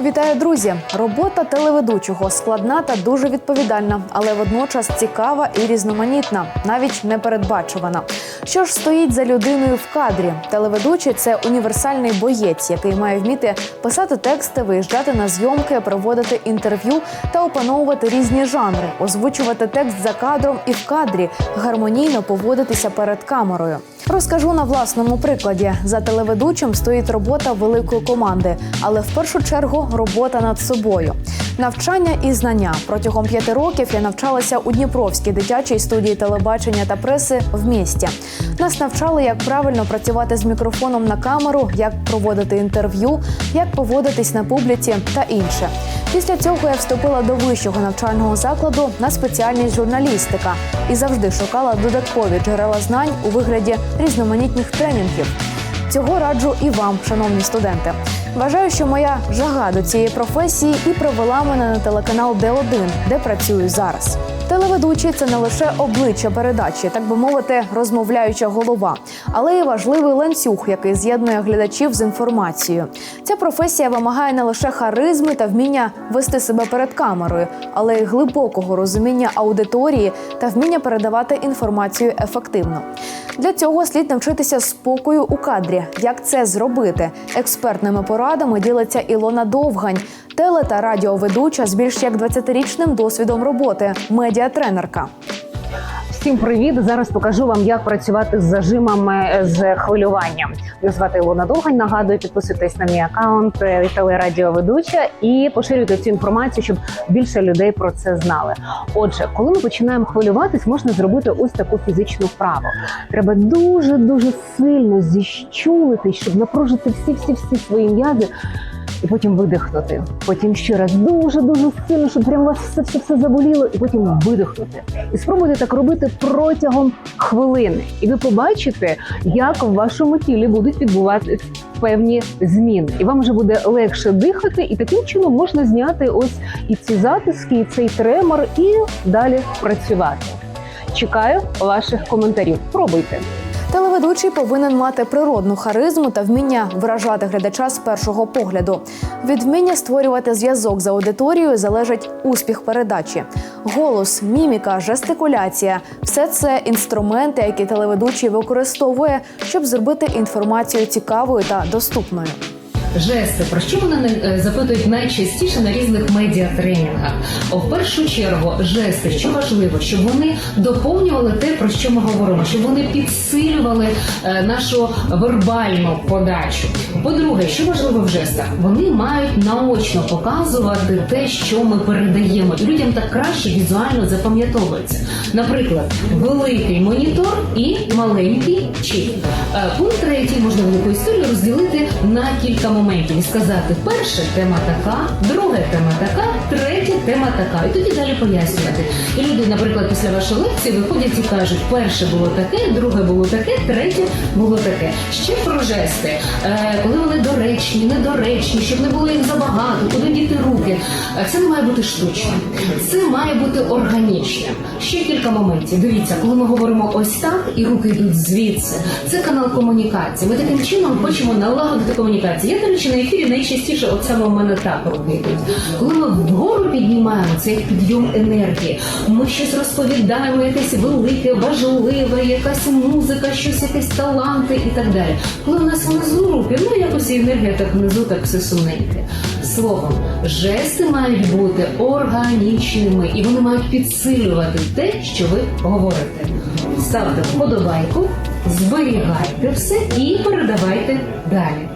Вітаю, друзі! Робота телеведучого складна та дуже відповідальна, але водночас цікава і різноманітна, навіть непередбачувана. Що ж стоїть за людиною в кадрі? Телеведучий це універсальний боєць, який має вміти писати тексти, виїжджати на зйомки, проводити інтерв'ю та опановувати різні жанри, озвучувати текст за кадром і в кадрі, гармонійно поводитися перед камерою. Розкажу на власному прикладі. За телеведучим стоїть робота великої команди, але в першу чергу робота над собою. Навчання і знання протягом п'яти років я навчалася у Дніпровській дитячій студії телебачення та преси в місті. Нас навчали, як правильно працювати з мікрофоном на камеру, як проводити інтерв'ю, як поводитись на публіці та інше. Після цього я вступила до вищого навчального закладу на спеціальність журналістика і завжди шукала додаткові джерела знань у вигляді різноманітних тренінгів. Цього раджу і вам, шановні студенти. Вважаю, що моя жага до цієї професії і привела мене на телеканал Д1, де працюю зараз. Телеведучий це не лише обличчя передачі, так би мовити, розмовляюча голова, але й важливий ланцюг, який з'єднує глядачів з інформацією. Ця професія вимагає не лише харизми та вміння вести себе перед камерою, але й глибокого розуміння аудиторії та вміння передавати інформацію ефективно. Для цього слід навчитися спокою у кадрі. Як це зробити? Експертними порадами ділиться Ілона Довгань, теле та радіоведуча з більш як 20-річним досвідом роботи, медіатренерка. Всім привіт! Зараз покажу вам, як працювати з зажимами з хвилюванням. Мене звати Ілона Довгань. Нагадую, підписуйтесь на мій аккаунт е, телерадіоведуча і поширюйте цю інформацію, щоб більше людей про це знали. Отже, коли ми починаємо хвилюватись, можна зробити ось таку фізичну вправу. Треба дуже дуже сильно зіщулитись, щоб напружити всі всі всі свої м'язи. І потім видихнути. Потім ще раз дуже дуже сильно, щоб прямо вас все все все заболіло, і потім видихнути. І спробуйте так робити протягом хвилини. І ви побачите, як в вашому тілі будуть відбуватися певні зміни. І вам вже буде легше дихати, і таким чином можна зняти ось і ці затиски, і цей тремор, і далі працювати. Чекаю ваших коментарів. Пробуйте. Телеведучий повинен мати природну харизму та вміння вражати глядача з першого погляду. Від вміння створювати зв'язок з аудиторією залежить успіх передачі. Голос, міміка, жестикуляція все це інструменти, які телеведучий використовує, щоб зробити інформацію цікавою та доступною. Жести, про що вони е, запитують найчастіше на різних медіатренінгах? О, В першу чергу, жести, що важливо, щоб вони доповнювали те, про що ми говоримо, щоб вони підсилювали е, нашу вербальну подачу. По-друге, що важливо в жестах? Вони мають наочно показувати те, що ми передаємо, і людям так краще візуально запам'ятовується. Наприклад, великий монітор і маленький чіп. Е, Пункт третій можна велику історію розділити на кілька моментів і сказати: перша тема така, друга тема така, третя тема така. І тоді далі пояснювати. І люди, наприклад, після вашої лекції виходять і кажуть: перше було таке, друге було таке, третє було таке. Ще про жести, Е, коли вони доречні, недоречні, щоб не було їх забагато, куди діти руки. Е, Це не має бути штучним, це має бути органічним. Ще кілька моментів. Дивіться, коли ми говоримо ось так, і руки йдуть звідси. Це канал комунікації. Ми таким чином хочемо налагодити комунікацію. Я, речі, на ефірі найчастіше от саме у мене так руки. Коли ми вгору піднімаємо це як підйом енергії. Ми щось розповідаємо, якесь велике, важливе, якась музика, щось, якісь таланти і так далі. Коли у нас внизу руки, ну якось енергія так внизу, так все сумненьке. Словом, жести мають бути органічними і вони мають підсилювати те, що ви говорите. Ставте вподобайку, зберігайте все і передавайте далі.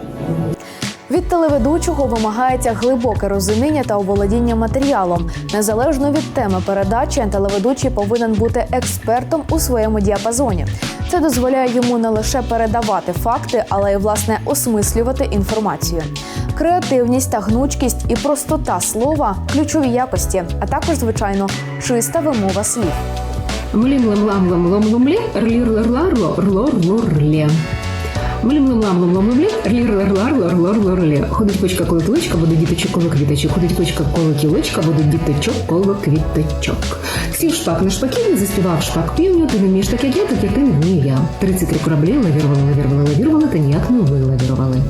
Від телеведучого вимагається глибоке розуміння та оволодіння матеріалом. Незалежно від теми передачі, телеведучий повинен бути експертом у своєму діапазоні. Це дозволяє йому не лише передавати факти, але й власне осмислювати інформацію. Креативність та гнучкість і простота слова ключові якості, а також, звичайно, чиста вимова слів. Млім лам лам лам лом лом лі, рлір лер лар лор лор лор лє. Ходить почка коло кілочка, буде діточок коло квіточок. Ходить почка коло кілочка, буде діточок коло квіточок. Сів шпак на шпаків, заспівав шпак півню, ти не вмієш так, як я, так як ти не вмію я. 33 кораблі лавірували, лавірували, лавірували, та ніяк не вилавірували.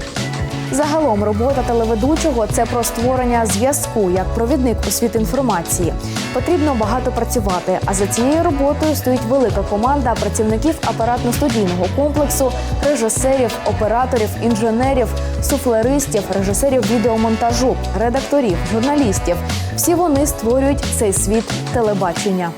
Загалом робота телеведучого це про створення зв'язку як провідник у світ інформації. Потрібно багато працювати. А за цією роботою стоїть велика команда працівників апаратно-студійного комплексу, режисерів, операторів, інженерів, суфлеристів, режисерів відеомонтажу, редакторів, журналістів. Всі вони створюють цей світ телебачення.